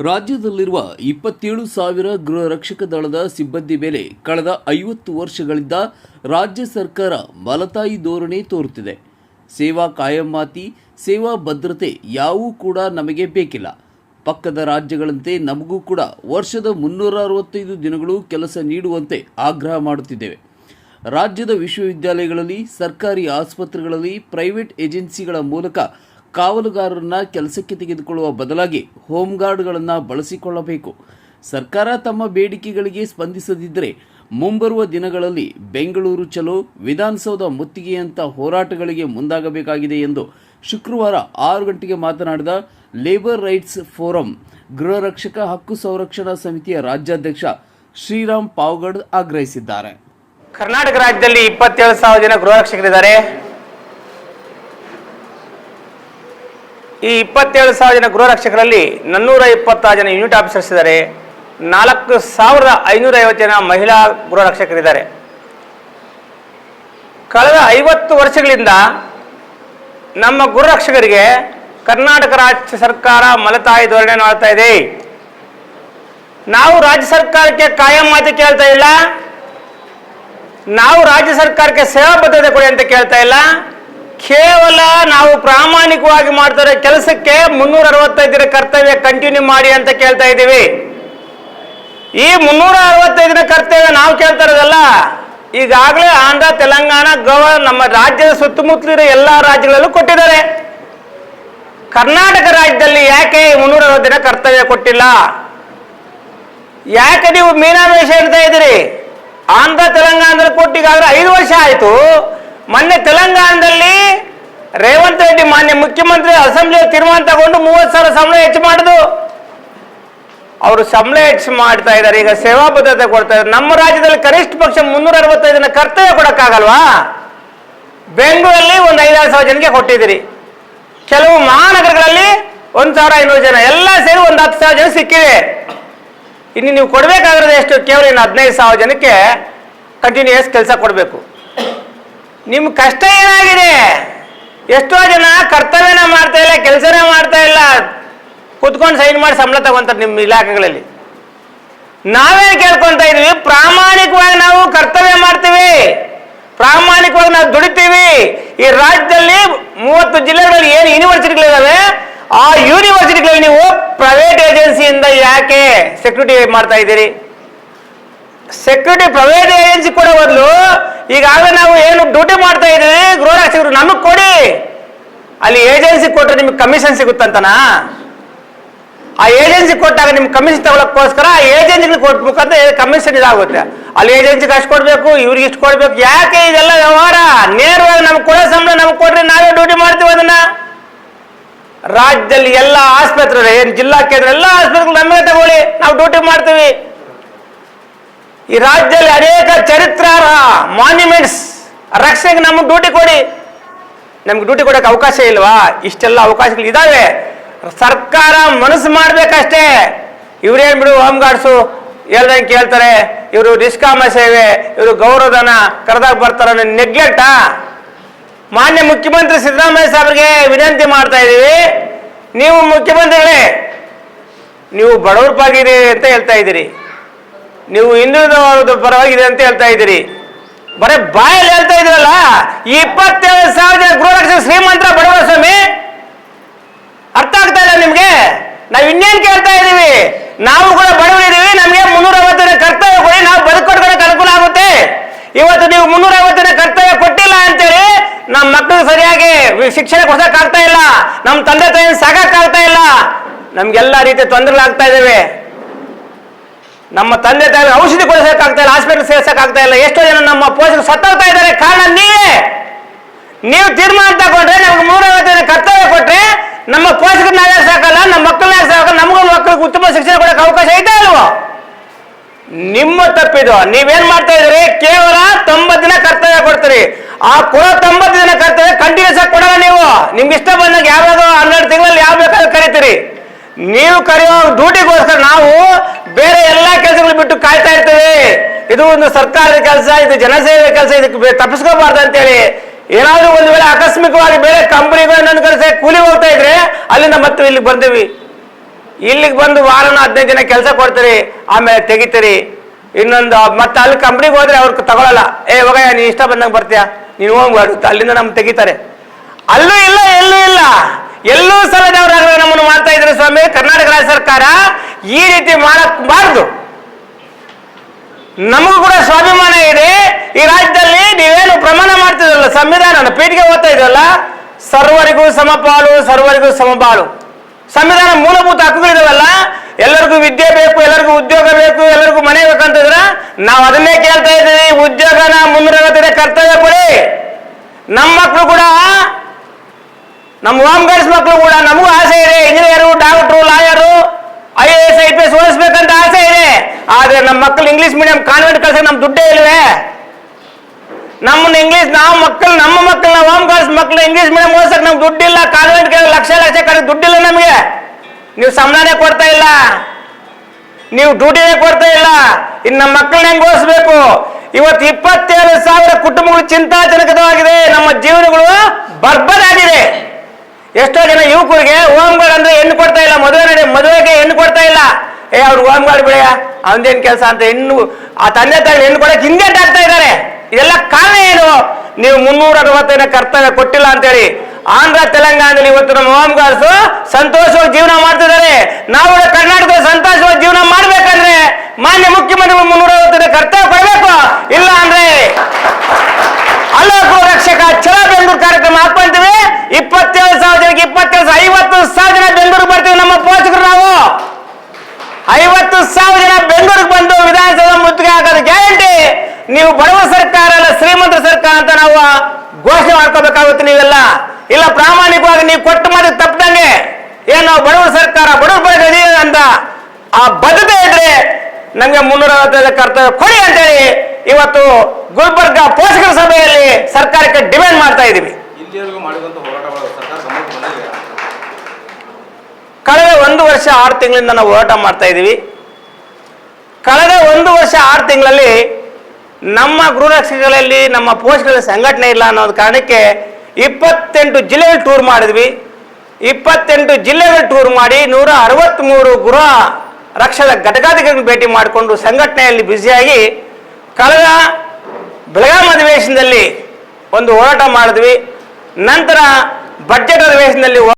ರಾಜ್ಯದಲ್ಲಿರುವ ಇಪ್ಪತ್ತೇಳು ಸಾವಿರ ಗೃಹ ರಕ್ಷಕ ದಳದ ಸಿಬ್ಬಂದಿ ಮೇಲೆ ಕಳೆದ ಐವತ್ತು ವರ್ಷಗಳಿಂದ ರಾಜ್ಯ ಸರ್ಕಾರ ಮಲತಾಯಿ ಧೋರಣೆ ತೋರುತ್ತಿದೆ. ಸೇವಾ ಕಾಯಮಾತಿ ಸೇವಾ ಭದ್ರತೆ ಯಾವೂ ಕೂಡ ನಮಗೆ ಬೇಕಿಲ್ಲ. ಪಕ್ಕದ ರಾಜ್ಯಗಳಂತೆ ನಮಗೂ ಕೂಡ ವರ್ಷದ ಮುನ್ನೂರ ಅರವತ್ತೈದು ದಿನಗಳು ಕೆಲಸ ನೀಡುವಂತೆ ಆಗ್ರಹ ಮಾಡುತ್ತಿದ್ದೇವೆ. ರಾಜ್ಯದ ವಿಶ್ವವಿದ್ಯಾಲಯಗಳಲ್ಲಿ, ಸರ್ಕಾರಿ ಆಸ್ಪತ್ರೆಗಳಲ್ಲಿ, ಪ್ರೈವೇಟ್ ಏಜೆನ್ಸಿಗಳ ಮೂಲಕ ಕಾವಲುಗಾರರನ್ನ ಕೆಲಸಕ್ಕೆ ತೆಗೆದುಕೊಳ್ಳುವ ಬದಲಾಗಿ ಹೋಮ್ ಗಾರ್ಡ್ಗಳನ್ನು ಬಳಸಿಕೊಳ್ಳಬೇಕು. ಸರ್ಕಾರ ತಮ್ಮ ಬೇಡಿಕೆಗಳಿಗೆ ಸ್ಪಂದಿಸದಿದ್ದರೆ ಮುಂಬರುವ ದಿನಗಳಲ್ಲಿ ಬೆಂಗಳೂರು ಚಲೋ, ವಿಧಾನಸೌಧ ಮುತ್ತಿಗೆಯಂಥ ಹೋರಾಟಗಳಿಗೆ ಮುಂದಾಗಬೇಕಾಗಿದೆ ಎಂದು ಶುಕ್ರವಾರ ಆರು ಗಂಟೆಗೆ ಮಾತನಾಡಿದ ಲೇಬರ್ ರೈಟ್ಸ್ ಫೋರಂ, ಗೃಹ ರಕ್ಷಕ ಹಕ್ಕು ಸಂರಕ್ಷಣಾ ಸಮಿತಿಯ ರಾಜ್ಯಾಧ್ಯಕ್ಷ ಶ್ರೀರಾಮ್ ಪಾವಗಡ್ ಆಗ್ರಹಿಸಿದ್ದಾರೆ. ಕರ್ನಾಟಕ ರಾಜ್ಯದಲ್ಲಿ ಇಪ್ಪತ್ತೇಳು ಸಾವಿರ ಜನ ಗೃಹ ರಕ್ಷಕರಿದ್ದಾರೆ. ಈ ಇಪ್ಪತ್ತೇಳು ಸಾವಿರ ಜನ ಗೃಹ ರಕ್ಷಕರಲ್ಲಿ ನಾನ್ನೂರ ಇಪ್ಪತ್ತಾರು ಜನ ಯೂನಿಟ್ ಆಫೀಸರ್ಸ್ ಇದ್ದಾರೆ. ನಾಲ್ಕು ಸಾವಿರದ ಐನೂರ ಐವತ್ತು ಜನ ಮಹಿಳಾ ಗೃಹ ರಕ್ಷಕರಿದ್ದಾರೆ. ಕಳೆದ ಐವತ್ತು ವರ್ಷಗಳಿಂದ ನಮ್ಮ ಗೃಹ ರಕ್ಷಕರಿಗೆ ಕರ್ನಾಟಕ ರಾಜ್ಯ ಸರ್ಕಾರ ಮಲತಾಯಿ ಧೋರಣೆ ಮಾಡ್ತಾ ಇದೆ. ನಾವು ರಾಜ್ಯ ಸರ್ಕಾರಕ್ಕೆ ಕಾಯಂ ಮಾತು ಕೇಳ್ತಾ ಇಲ್ಲ. ನಾವು ರಾಜ್ಯ ಸರ್ಕಾರಕ್ಕೆ ಸೇವಾ ಭದ್ರತೆ ಕೊಡಿ ಅಂತ ಕೇಳ್ತಾ ಇಲ್ಲ. ಕೇವಲ ನಾವು ಪ್ರಾಮಾಣಿಕವಾಗಿ ಮಾಡ್ತಾರೆ ಕೆಲಸಕ್ಕೆ ಮುನ್ನೂರ ಅರವತ್ತೈದರ ಕರ್ತವ್ಯ ಕಂಟಿನ್ಯೂ ಮಾಡಿ ಅಂತ ಕೇಳ್ತಾ ಇದ್ದೀವಿ. ಈ ಮುನ್ನೂರ ಅರವತ್ತೈದರ ಕರ್ತವ್ಯ ನಾವು ಕೇಳ್ತಾ ಇರೋದಲ್ಲ, ಈಗಾಗಲೇ ಆಂಧ್ರ, ತೆಲಂಗಾಣ, ಗೋವಾ ನಮ್ಮ ರಾಜ್ಯದ ಸುತ್ತಮುತ್ತಲಿರೋ ಎಲ್ಲ ರಾಜ್ಯಗಳಲ್ಲೂ ಕೊಟ್ಟಿದ್ದಾರೆ. ಕರ್ನಾಟಕ ರಾಜ್ಯದಲ್ಲಿ ಯಾಕೆ ಮುನ್ನೂರ ಅರವತ್ತು ದಿನ ಕರ್ತವ್ಯ ಕೊಟ್ಟಿಲ್ಲ? ಯಾಕೆ ನೀವು ಮೀನಾಮೇಷ ಹೇಳ್ತಾ ಇದ್ದೀರಿ? ಆಂಧ್ರ, ತೆಲಂಗಾಣದಲ್ಲಿ ಕೊಟ್ಟಿಗಾದ್ರೆ ಐದು ವರ್ಷ ಆಯಿತು. ಮೊನ್ನೆ ತೆಲಂಗಾಣದಲ್ಲಿ ರೇವಂತ್ ರೆಡ್ಡಿ ಮಾನ್ಯ ಮುಖ್ಯಮಂತ್ರಿ ಅಸೆಂಬ್ಲಿ ತೀರ್ಮಾನ ತಗೊಂಡು ಮೂವತ್ತು ಸಾವಿರ ಸಂಬಳ ಹೆಚ್ಚು ಮಾಡುದು ಅವರು ಸಂಬಳ ಹೆಚ್ಚು ಮಾಡ್ತಾ ಇದ್ದಾರೆ ಈಗ ಸೇವಾ ಭದ್ರತೆ ಕೊಡ್ತಾ ಇದ್ದಾರೆ ನಮ್ಮ ರಾಜ್ಯದಲ್ಲಿ ಕನಿಷ್ಠ ಪಕ್ಷ ಮುನ್ನೂರ ಅರವತ್ತೈದು ದಿನ ಕರ್ತವ್ಯ ಕೊಡಕ್ಕಾಗಲ್ವಾ? ಬೆಂಗಳೂರಲ್ಲಿ ಒಂದು ಐದಾರು ಸಾವಿರ ಜನಕ್ಕೆ ಕೊಟ್ಟಿದ್ದೀರಿ. ಕೆಲವು ಮಹಾನಗರಗಳಲ್ಲಿ ಒಂದು ಸಾವಿರ ಐನೂರು ಜನ, ಎಲ್ಲ ಸೇರಿ ಒಂದು ಹತ್ತು ಸಾವಿರ ಜನ ಸಿಕ್ಕಿದೆ. ಇನ್ನು ನೀವು ಕೊಡಬೇಕಾಗಿರೋದು ಎಷ್ಟು? ಕೇವಲ ಇನ್ನು ಹದಿನೈದು ಸಾವಿರ ಜನಕ್ಕೆ ಕಂಟಿನ್ಯೂಯಸ್ ಕೆಲಸ ಕೊಡಬೇಕು. ನಿಮ್ಮ ಕಷ್ಟ ಏನಾಗಿದೆ? ಎಷ್ಟೋ ಜನ ಕರ್ತವ್ಯನ ಮಾಡ್ತಾ ಇಲ್ಲ, ಕೆಲಸನೇ ಮಾಡ್ತಾ ಇಲ್ಲ. ಕುತ್ಕೊಂಡು ಸೈನ್ ಮಾಡಿ ಸಂಬಳ ತಗೊಂತಾರೆ ನಿಮ್ಮ ಇಲಾಖೆಗಳಲ್ಲಿ. ನಾವೇ ಕೇಳ್ಕೊಂತ ಇದೀವಿ, ಪ್ರಾಮಾಣಿಕವಾಗಿ ನಾವು ಕರ್ತವ್ಯ ಮಾಡ್ತೀವಿ. ಪ್ರಾಮಾಣಿಕವಾಗಿ ನಾವು ದುಡಿತೀವಿ. ಈ ರಾಜ್ಯದಲ್ಲಿ ಮೂವತ್ತು ಜಿಲ್ಲೆಗಳಲ್ಲಿ ಏನು ಯೂನಿವರ್ಸಿಟಿಗಳಿದಾವೆ ಆ ಯೂನಿವರ್ಸಿಟಿಗಳಲ್ಲಿ ನೀವು ಪ್ರೈವೇಟ್ ಏಜೆನ್ಸಿಯಿಂದ ಯಾಕೆ ಸೆಕ್ಯೂರಿಟಿ ಮಾಡ್ತಾ ಇದ್ದೀರಿ? ಸೆಕ್ಯೂರಿಟಿ ಪ್ರೈವೇಟ್ ಏಜೆನ್ಸಿ ಕೊಡೋ ಬದಲು ಈಗಾಗಲೇ ನಾವು ಏನು ಡ್ಯೂಟಿ ಮಾಡ್ತಾ ಇದ್ದೀವಿ ಗೃಹ ರಕ್ಷಕರು ನಮಗೆ ಕೊಡಿ. ಅಲ್ಲಿ ಏಜೆನ್ಸಿ ಕೊಟ್ಟರೆ ನಿಮ್ಗೆ ಕಮಿಷನ್ ಸಿಗುತ್ತಂತನಾ? ಆ ಏಜೆನ್ಸಿ ಕೊಟ್ಟಾಗ ನಿಮ್ಗೆ ಕಮಿಷನ್ ತಗೊಳಕ್ಕೋಸ್ಕರ ಆ ಏಜೆನ್ಸಿಗೆ ಕೊಡ್ಬೇಕಂತ ಕಮಿಷನ್ ಇದಾಗುತ್ತೆ. ಅಲ್ಲಿ ಏಜೆನ್ಸಿಗೆ ಅಷ್ಟು ಕೊಡಬೇಕು, ಇವ್ರಿಗೆ ಇಷ್ಟು ಕೊಡಬೇಕು. ಯಾಕೆ ಇದೆಲ್ಲ ವ್ಯವಹಾರ? ನೇರವಾಗಿ ನಮ್ಗೆ ಕೊಡೋ ಸಂಬಳ ನಮ್ಗೆ ಕೊಡ್ರಿ ನಾವೇ ಡ್ಯೂಟಿ ಮಾಡ್ತೀವಿ ಅದನ್ನ. ರಾಜ್ಯದಲ್ಲಿ ಎಲ್ಲ ಆಸ್ಪತ್ರೆ, ಏನು ಜಿಲ್ಲಾ ಕೇಂದ್ರ ಎಲ್ಲ ಆಸ್ಪತ್ರೆಗಳು ನಮಗೆ ತಗೊಳ್ಳಿ. ನಾವು ಡ್ಯೂಟಿ ಮಾಡ್ತೀವಿ. ಈ ರಾಜ್ಯದಲ್ಲಿ ಅನೇಕ ಚರಿತ್ರಾರ್ಹ ಮಾನ್ಯುಮೆಂಟ್ಸ್ ರಕ್ಷಣೆಗೆ ನಮಗೆ ಡ್ಯೂಟಿ ಕೊಡಿ. ನಮ್ಗೆ ಡ್ಯೂಟಿ ಕೊಡೋಕೆ ಅವಕಾಶ ಇಲ್ವಾ? ಇಷ್ಟೆಲ್ಲ ಅವಕಾಶಗಳು ಇದಾವೆ. ಸರ್ಕಾರ ಮನಸ್ಸು ಮಾಡ್ಬೇಕಷ್ಟೇ. ಇವ್ರೇನ್ ಬಿಡು ಹೋಮ್ ಗಾರ್ಡ್ಸು ಹೇಳ್ದಂಗೆ ಕೇಳ್ತಾರೆ. ಇವರು ನಿಷ್ಕಾಮ ಸೇವೆ, ಇವರು ಗೌರವಧನ ಕರೆದಾಗ ಬರ್ತಾರೆ ನೆಗ್ಲೆಕ್ಟ ಮಾನ್ಯ ಮುಖ್ಯಮಂತ್ರಿ ಸಿದ್ದರಾಮಯ್ಯ ಸಾಹೇಬ್ರಿಗೆ ವಿನಂತಿ ಮಾಡ್ತಾ ಇದ್ದೀವಿ ನೀವು ಮುಖ್ಯಮಂತ್ರಿಗಳೇ, ನೀವು ಬಡವ್ರ ಪರಗಿದೆ ಅಂತ ಹೇಳ್ತಾ ಇದ್ದೀರಿ ನೀವು ಹಿಂದುಳಿದವರ ಪರವಾಗಿದೆ ಅಂತ ಹೇಳ್ತಾ ಇದ್ದೀರಿ. ಬರೀ ಬಾಯಲ್ಲಿ ಹೇಳ್ತಾ ಇದ್ರಲ್ಲ ಇಪ್ಪತ್ತೇಳು ಸಾವಿರ ಜನ ಗೃಹ ರಕ್ಷಕ ಶ್ರೀಮಂತರ ಬಡವರ ಸ್ವಾಮಿ. ಅರ್ಥ ಆಗ್ತಾ ಇಲ್ಲ ನಿಮ್ಗೆ? ನಾವು ಇನ್ನೇನ್ ಕೇಳ್ತಾ ಇದೀವಿ ನಾವು ಕೂಡ ಬಡವರಿದ್ದೀವಿ, ನಮಗೆ ಮುನ್ನೂರ ಜನ ಕರ್ತವ್ಯ ಕೊಡಿ, ನಾವು ಬದುಕೊಡ್ಕೊಳಕ್ ಅನುಕೂಲ ಆಗುತ್ತೆ. ಇವತ್ತು ನೀವು ಮುನ್ನೂರ ಐವತ್ತನೇ ಕರ್ತವ್ಯ ಕೊಟ್ಟಿಲ್ಲ ಅಂತೇಳಿ ನಮ್ಮ ಮಕ್ಕಳು ಸರಿಯಾಗಿ ಶಿಕ್ಷಣ ಕೊಡ್ಸಕ್ ಆಗ್ತಾ ಇಲ್ಲ. ನಮ್ಮ ತಂದೆ ತಾಯಿ ಸಾಕಾಗ್ತಾ ಇಲ್ಲ. ನಮ್ಗೆಲ್ಲ ರೀತಿಯ ತೊಂದರೆಗಳಾಗ್ತಾ ಇದಾವೆ. ನಮ್ಮ ತಂದೆ ತಾಯಿ ಔಷಧಿ ಕೊಡಿಸೋಕ್ಕಾಗ್ತಾ ಇಲ್ಲ ಹಾಸ್ಪಿಟಲ್ ಸೇರ್ಸೋಕ್ಕಾಗ್ತಾ ಇಲ್ಲ, ಎಷ್ಟೋ ಜನ ನಮ್ಮ ಪೋಷಕರು ಸತ್ತೋಗ್ತಾ ಇದ್ದಾರೆ. ಕಾರಣ ನೀವೇ. ನೀವು ತೀರ್ಮಾನ ತಗೊಂಡ್ರೆ, ನಮ್ಗೆ ಜನ ಕರ್ತವ್ಯ ಕೊಟ್ಟರೆ ನಮ್ಮ ಪೋಷಕರನ್ನ ಯಾರು ಸಾಕಲ್ಲ ನಮ್ಮ ಮಕ್ಕಳನ್ನ ಸಾಕಲ್ಲ ನಮಗೂ ಮಕ್ಕಳಿಗೆ ಉತ್ತಮ ಶಿಕ್ಷಣ ಕೊಡಕ್ಕೆ ಅವಕಾಶ ಐತೆ ಅಲ್ವೋ ನಿಮ್ಮ ತಪ್ಪಿದು. ನೀವೇನ್ ಮಾಡ್ತಾ ಇದ್ರಿ ಕೇವಲ ತೊಂಬತ್ತು ದಿನ ಕರ್ತವ್ಯ ಕೊಡ್ತೀರಿ. ಆ ಕೊಡೋ ತೊಂಬತ್ತು ದಿನ ಕರ್ತವ್ಯ ಕಂಟಿನ್ಯೂಸ್ ಆಗಿ ಕೊಡಲ್ಲ ನೀವು. ನಿಮ್ಗೆ ಇಷ್ಟ ಬಂದಾಗ ಯಾವ್ಯಾವ ಹನ್ನೆರಡು ತಿಂಗಳಲ್ಲಿ ಯಾವ ಬೇಕಾದ್ರೂ ಕರಿತೀರಿ. ನೀವು ಕರೆಯೋ ಡ್ಯೂಟಿಗೋಸ್ಕರ ನಾವು ಬೇರೆ ಎಲ್ಲಾ ಕೆಲಸಗಳು ಬಿಟ್ಟು ಕಾಯ್ತಾ ಇರ್ತೇವೆ. ಇದು ಒಂದು ಸರ್ಕಾರದ ಕೆಲಸ, ಇದು ಜನಸೇವೆ ಕೆಲಸ, ಇದಕ್ಕೆ ತಪ್ಪಿಸ್ಕೋಬಾರ್ದು ಅಂತೇಳಿ. ಏನಾದ್ರೂ ಒಂದು ವೇಳೆ ಆಕಸ್ಮಿಕವಾಗಿ ಬೇರೆ ಕಂಪನಿಗಳನ್ನ ಕೆಲಸ ಕೂಲಿ ಹೋಗ್ತಾ ಇದ್ರೆ ಅಲ್ಲಿಂದ ಮತ್ತೆ ಇಲ್ಲಿಗೆ ಬಂದೀವಿ. ಇಲ್ಲಿಗೆ ಬಂದು ವಾರನ ಹದಿನೈದು ದಿನ ಕೆಲಸ ಕೊಡ್ತೀರಿ, ಆಮೇಲೆ ತೆಗಿತೀರಿ. ಇನ್ನೊಂದು, ಮತ್ತೆ ಅಲ್ಲಿ ಕಂಪ್ನಿಗೆ ಹೋದ್ರೆ ಅವ್ರಿಗೆ ತಗೊಳಲ್ಲ. ಏ ಹೋಗ ನೀ ಇಷ್ಟ ಬಂದಂಗೆ ಬರ್ತೀಯಾ? ನೀನು ಹೋಗ್ಬಾರ್ದು ಅಲ್ಲಿಂದ ನಮ್ಗೆ ತೆಗಿತಾರೆ. ಅಲ್ಲೂ ಇಲ್ಲ, ಎಲ್ಲೂ ಇಲ್ಲ. ಎಲ್ಲೂ ಸಲದವರಾಗ ನಮ್ಮನ್ನು ಮಾಡ್ತಾ ಇದ್ರೆ ಸ್ವಾಮಿ, ಕರ್ನಾಟಕ ರಾಜ್ಯ ಸರ್ಕಾರ ಈ ರೀತಿ ಮಾಡಬಾರ್ದು. ನಮಗೂ ಕೂಡ ಸ್ವಾಭಿಮಾನ ಇದೆ. ಈ ರಾಜ್ಯದಲ್ಲಿ ನೀವೇನು ಪ್ರಮಾಣ ಮಾಡ್ತಿದ್ರಲ್ಲ ಸಂವಿಧಾನ ಪೀಠಿಗೆ ಓದ್ತಾ ಇದ್ರಲ್ಲ, ಸರ್ವರಿಗೂ ಸಮಪಾಲು, ಸರ್ವರಿಗೂ ಸಮಬಾಳು. ಸಂವಿಧಾನ ಮೂಲಭೂತ ಹಕ್ಕುಗಳಿದಾವಲ್ಲ ಎಲ್ಲರಿಗೂ ವಿದ್ಯೆ ಬೇಕು, ಎಲ್ಲರಿಗೂ ಉದ್ಯೋಗ ಬೇಕು, ಎಲ್ಲರಿಗೂ ಮನೆ ಬೇಕಂತಿದ್ರ ನಾವು ಅದನ್ನೇ ಕೇಳ್ತಾ ಇದ್ದೀವಿ, ಉದ್ಯೋಗನ ಮುಂದುವರೆದ ಕರ್ತವ್ಯ ಕೊಡಿ. ನಮ್ಮ ಮಕ್ಕಳು ಕೂಡ ನಮ್ಮ ಹೋಮ್ ಗಾರ್ಡ್ಸ್ ಮಕ್ಕಳು ಕೂಡ ನಮಗೂ ಆಸೆ ಇದೆ engineer doctor lawyer I A S I P S ಓದಿಸ್ಬೇಕಂತ ಆಸೆ ಇದೆ. ಆದ್ರೆ ನಮ್ಮ ಮಕ್ಕಳು ಇಂಗ್ಲಿಷ್ ಮೀಡಿಯಂ ಕಾನ್ವೆಂಟ್ ಕಳ್ಸಕ್ಕೆ ನಮ್ ದುಡ್ಡೇ ಇಲ್ವೇ? ನಮ್ಮನ್ನ ಇಂಗ್ಲಿಷ್ ನಾವು ಮಕ್ಕಳು ನಮ್ಮ ಮಕ್ಕಳನ್ನ ಹೋಮ್ ಗಾರ್ಡ್ಸ್ ಮಕ್ಕಳು ಇಂಗ್ಲಿಷ್ ಮೀಡಿಯಂ ಓದಿಸಕ್ ನಮ್ಗೆ ದುಡ್ಡಿಲ್ಲ ಕಾನ್ವೆಂಟ್ ಲಕ್ಷ ಲಕ್ಷ ಕಡೆ ದುಡ್ಡಿಲ್ಲ ನಮಗೆ. ನೀವು ಸಂಬಳನೇ ಕೊಡ್ತಾ ಇಲ್ಲ. ನೀವು ಡ್ಯೂಟಿನೇ ಕೊಡ್ತಾ ಇಲ್ಲ. ಇನ್ನು ನಮ್ಮ ಮಕ್ಕಳನ್ನ ಹೆಂಗ್ ಓದಿಸ್ಬೇಕು? ಇವತ್ತು ಇಪ್ಪತ್ತೇಳು ಸಾವಿರ ಕುಟುಂಬಗಳು ಚಿಂತಾಜನಕವಾಗಿದೆ. ನಮ್ಮ ಜೀವನಗಳು ಬರ್ಬದಾಗಿದೆ. ಎಷ್ಟೋ ಜನ ಯುವಕರಿಗೆ ಹೋಮ್ಗಾರ್ಡ್ ಅಂದ್ರೆ ಹೆಣ್ಣು ಕೊಡ್ತಾ ಇಲ್ಲ, ಮದುವೆ ನಡೆ, ಮದುವೆಗೆ ಹೆಣ್ಣು ಕೊಡ್ತಾ ಇಲ್ಲ. ಏ, ಅವ್ರು ಹೋಮ್ಗಾರ್ಡ್ ಬಿಳೆಯ ಅವನೇನ್ ಕೆಲಸ ಅಂತ ಹೆಣ್ಣು, ಆ ತಂದೆ ತಾಯಿ ಹೆಣ್ಣು ಕೊಡಕ್ಕೆ ಹಿಂದೆಟ್ ಆಗ್ತಾ ಇದ್ದಾರೆ. ಇದೆಲ್ಲ ಕಾರಣ ಏನು? ನೀವು ಮುನ್ನೂರ ಅರವತ್ತೈನ ಕರ್ತವ್ಯ ಕೊಟ್ಟಿಲ್ಲ ಅಂತೇಳಿ ಆಂಧ್ರ, ತೆಲಂಗಾಣದಲ್ಲಿ ಇವತ್ತು ನಮ್ಮ ಹೋಮ್ಗಾರ್ಡ್ಸ್ ಸಂತೋಷವಾಗಿ ಜೀವನ ಮಾಡ್ತಿದ್ದಾರೆ. ನಾವು ಕರ್ನಾಟಕದ ಸಂತೋಷವಾಗಿ ಜೀವನ ಮಾಡ್ಬೇಕಂದ್ರೆ ಮಾನ್ಯ ಮುಖ್ಯಮಂತ್ರಿಗಳು ಮುನ್ನೂರ ಅರವತ್ತೈದನೇ ಕರ್ತವ್ಯ ಕೊಡಬೇಕು. ಇಲ್ಲ ಅಂದ್ರೆ ಅಲ್ಲೋಕು ರಕ್ಷಕ ಚಲೋ ಬೆಂಗಳೂರು ಕಾರ್ಯಕ್ರಮ ಇಪ್ಪತ್ತೇಳು ಸಾವಿರ ಜನಕ್ಕೆ ಇಪ್ಪತ್ತೇಳು ಸಾವಿರ, ಐವತ್ತು ಸಾವಿರ ಜನ ಬೆಂಗಳೂರಿಗೆ ಬರ್ತೀವಿ ನಮ್ಮ ಪೋಷಕರು ನಾವು. ಐವತ್ತು ಸಾವಿರ ಜನ ಬೆಂಗಳೂರಿಗೆ ಬಂದು ವಿಧಾನಸಭೆ ಮುತ್ತಿಗೆ ಹಾಕೋದು ಗ್ಯಾರಂಟಿ. ನೀವು ಬಡವ ಸರ್ಕಾರ ಅಲ್ಲ, ಶ್ರೀಮಂತ ಸರ್ಕಾರ ಅಂತ ನಾವು ಘೋಷಣೆ ಮಾಡ್ಕೋಬೇಕಾಗುತ್ತೆ ನೀವೆಲ್ಲ. ಇಲ್ಲ, ಪ್ರಾಮಾಣಿಕವಾಗಿ ನೀವು ಕೊಟ್ಟು ಮಾಡಿ ತಪ್ಪದಂಗೆ ಏನು ನಾವು ಸರ್ಕಾರ ಬಡವ ಬಡ ಅಂತ ಆ ಬದ್ಧತೆ ಇದ್ರೆ ನಮಗೆ ಮುನ್ನೂರ ಅರವತ್ತೈದು ಕರ್ತವ್ಯ ಕೊಡಿ ಅಂತೇಳಿ ಇವತ್ತು ಗುಲ್ಬರ್ಗ ಪೋಷಕರ ಸಭೆಯಲ್ಲಿ ಸರ್ಕಾರಕ್ಕೆ ಡಿಮ್ಯಾಂಡ್ ಮಾಡ್ತಾ ಇದ್ದೀವಿ. ವರ್ಷ ಆರು ತಿಂಗಳಿಂದ ನಾವು ಹೋರಾಟ ಮಾಡ್ತಾ ಇದ್ದೀವಿ. ಕಳೆದ ಒಂದು ವರ್ಷ ಆರು ತಿಂಗಳಲ್ಲಿ ನಮ್ಮ ಗೃಹರಕ್ಷಕರಲ್ಲಿ, ನಮ್ಮ ಪೋಸ್ಟ್ಗಳಲ್ಲಿ ಸಂಘಟನೆ ಇಲ್ಲ ಅನ್ನೋದು ಕಾರಣಕ್ಕೆ ಇಪ್ಪತ್ತೆಂಟು ಜಿಲ್ಲೆಗಳು ಟೂರ್ ಮಾಡಿದ್ವಿ. ಇಪ್ಪತ್ತೆಂಟು ಜಿಲ್ಲೆಗಳು ಟೂರ್ ಮಾಡಿ ನೂರ ಅರವತ್ತ್ಮೂರು ಗೃಹ ರಕ್ಷದ ಘಟಕಾಧಿಕಾರಿಗಳನ್ನು ಭೇಟಿ ಮಾಡಿಕೊಂಡು ಸಂಘಟನೆಯಲ್ಲಿ ಬ್ಯುಸಿಯಾಗಿ ಕಳೆದ ಬೆಳಗಾವಿ ಅಧಿವೇಶನದಲ್ಲಿ ಒಂದು ಹೋರಾಟ ಮಾಡಿದ್ವಿ. ನಂತರ ಬಜೆಟ್ ಅಧಿವೇಶನದಲ್ಲಿ